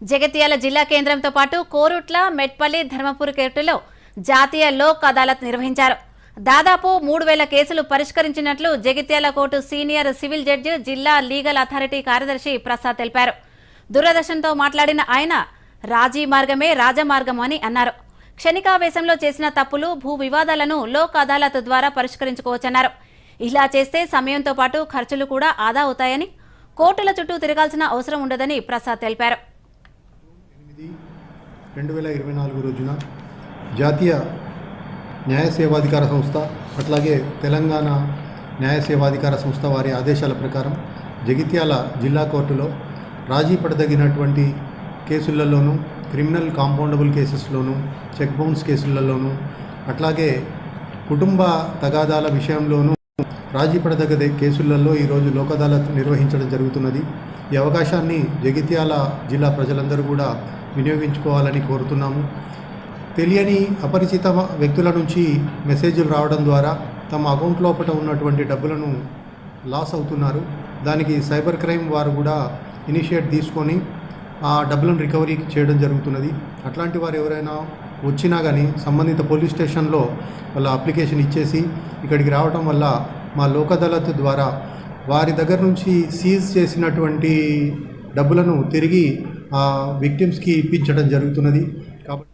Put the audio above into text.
జగిత్యాల జిల్లా కేంద్రంతో పాటు కోరుట్ల మెట్పల్లి ధర్మపూర్ కేటులో జాతీయ లోక్ అదాలత్ నిర్వహించారు. దాదాపు మూడు వేల కేసులు పరిష్కరించినట్లు Jagtial court senior civil judge జిల్లా లీగల్ అథారిటీ కార్యదర్శి ప్రసాద్ తెలిపారు. దూరదర్శన్తో మాట్లాడిన ఆయన రాజీ మార్గమే రాజమార్గం అని అన్నారు. క్షణికావేశంలో చేసిన తప్పులు భూ వివాదాలను లోక్ అదాలత్ ద్వారా పరిష్కరించుకోవచ్చన్నారు. ఇలా చేస్తే సమయంతో పాటు ఖర్చులు కూడా ఆదా అవుతాయని కోర్టుల చుట్టూ తిరగాల్సిన అవసరం ఉండదని ప్రసాద్ తెలిపారు. రెండు వేల ఇరవై నాలుగు రోజున జాతీయ న్యాయ సేవాధికార సంస్థ అట్లాగే తెలంగాణ న్యాయ సేవాధికార సంస్థ వారి ఆదేశాల ప్రకారం జగిత్యాల జిల్లా కోర్టులో రాజీ పడదగినటువంటి కేసులలోనూ క్రిమినల్ కాంపౌండబుల్ కేసెస్లోనూ చెక్ బౌన్స్ కేసులలోనూ అట్లాగే కుటుంబ తగాదాల విషయంలోనూ రాజీ పడదగ కేసులలో ఈరోజు లోక్ అదాలత్ నిర్వహించడం జరుగుతున్నది. ఈ అవకాశాన్ని జగిత్యాల జిల్లా ప్రజలందరూ కూడా వినియోగించుకోవాలని కోరుతున్నాము. తెలియని అపరిచిత వ్యక్తుల నుంచి మెసేజ్లు రావడం ద్వారా తమ అకౌంట్ లోపల ఉన్నటువంటి డబ్బులను లాస్ అవుతున్నారు. దానికి సైబర్ క్రైమ్ వారు కూడా ఇనిషియేట్ తీసుకొని ఆ డబ్బులను రికవరీ చేయడం జరుగుతున్నది. అట్లాంటి వారు ఎవరైనా వచ్చినా కానీ సంబంధిత పోలీస్ స్టేషన్లో వాళ్ళ అప్లికేషన్ ఇచ్చేసి ఇక్కడికి రావడం వల్ల మా లోకదళత్ ద్వారా వారి దగ్గర నుంచి సీజ్ చేసినటువంటి డబ్బులను తిరిగి ఆ విక్టిమ్స్కి ఇప్పించడం జరుగుతున్నది. కాబట్టి